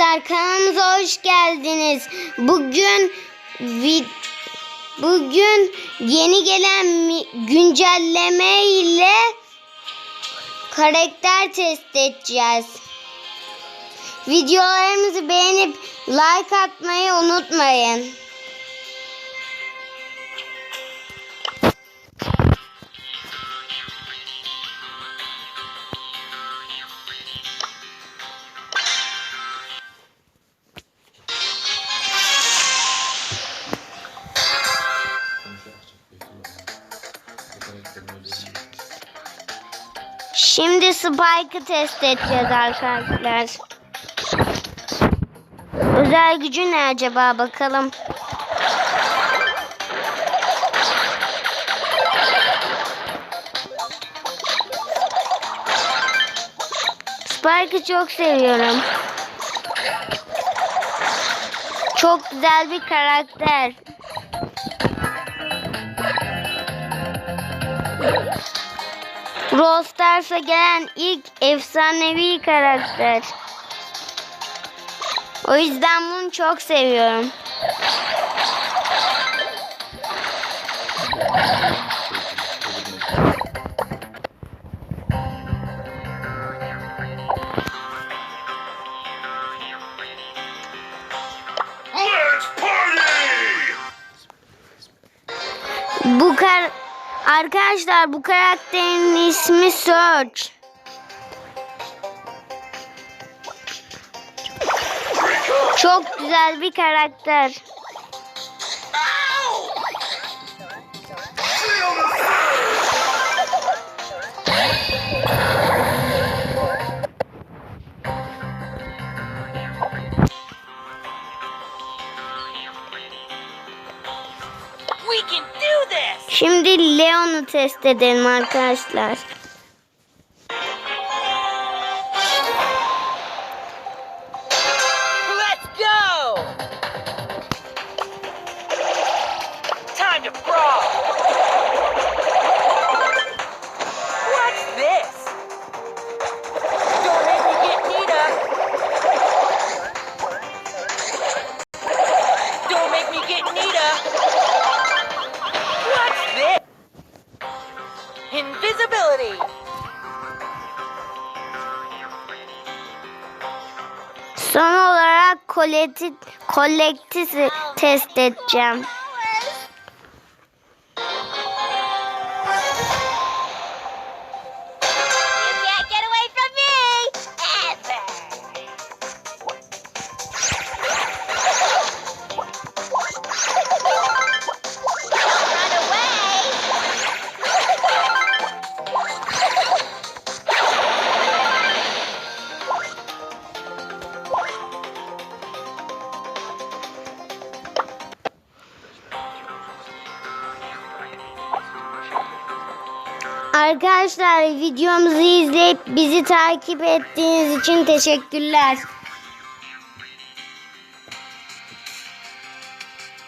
Arkadaşlar kanalımıza hoş geldiniz. Bugün bugün yeni gelen güncelleme ile karakter test edeceğiz. Videolarımızı beğenip like atmayı unutmayın. Şimdi Spike'ı test edeceğiz arkadaşlar. Özel gücü ne acaba bakalım. Spike'ı çok seviyorum. Çok güzel bir karakter. Brawl Stars'a gelen ilk efsanevi karakter. O yüzden bunu çok seviyorum. Let's party! Bu kar Arkadaşlar bu karakterin ismi Search. Çok güzel bir karakter. Şimdi Leon'u test edelim arkadaşlar. Let's go! Time to brawl! Son olarak kolekti, kolektisi test edeceğim. Arkadaşlar videomuzu izleyip bizi takip ettiğiniz için teşekkürler.